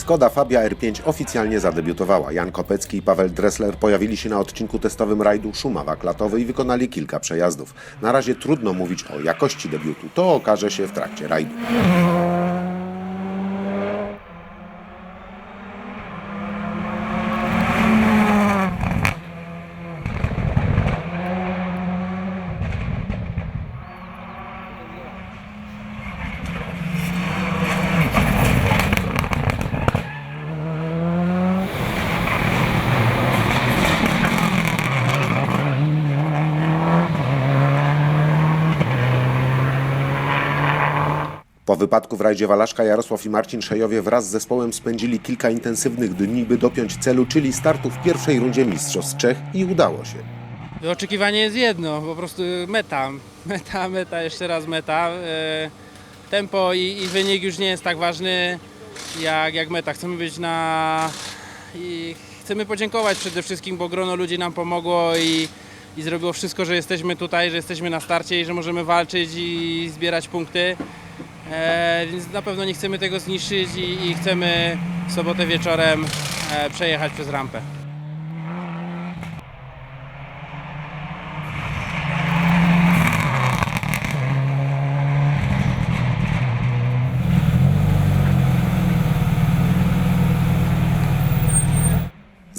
Skoda Fabia R5 oficjalnie zadebiutowała. Jan Kopecki i Paweł Dressler pojawili się na odcinku testowym rajdu Szumawa-Klatowy i wykonali kilka przejazdów. Na razie trudno mówić o jakości debiutu, to okaże się w trakcie rajdu. Po wypadku w rajdzie Walaszka Jarosław i Marcin Szejowie wraz z zespołem spędzili kilka intensywnych dni, by dopiąć celu, czyli startu w pierwszej rundzie Mistrzostw Czech i udało się. Oczekiwanie jest jedno, po prostu meta. Meta, meta, jeszcze raz meta. E, Tempo i, i wynik już nie jest tak ważny jak, jak meta. Chcemy być na. I chcemy podziękować przede wszystkim, bo grono ludzi nam pomogło i, i zrobiło wszystko, że jesteśmy tutaj, że jesteśmy na starcie i że możemy walczyć i zbierać punkty. E, więc na pewno nie chcemy tego zniszczyć i, i chcemy w sobotę wieczorem e, przejechać przez rampę.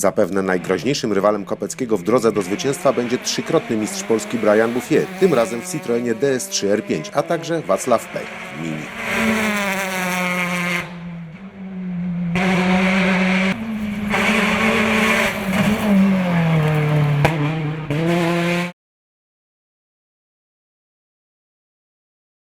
Zapewne najgroźniejszym rywalem Kopeckiego w drodze do zwycięstwa będzie trzykrotny mistrz Polski Brian Bouffier, tym razem w Citroenie DS3 R5, a także Wacław Pech Mini.